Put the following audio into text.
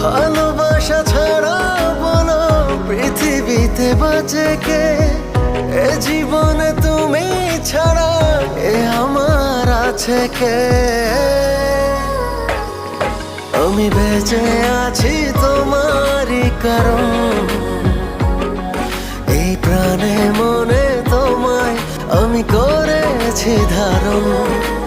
ভালোবাসা ছাড়া বলো কে? তুমি ছাড়া, এ আমার আছে কে? আমি বেঁচে আছি তোমারই কারণ। আমি করেছি ধারণ।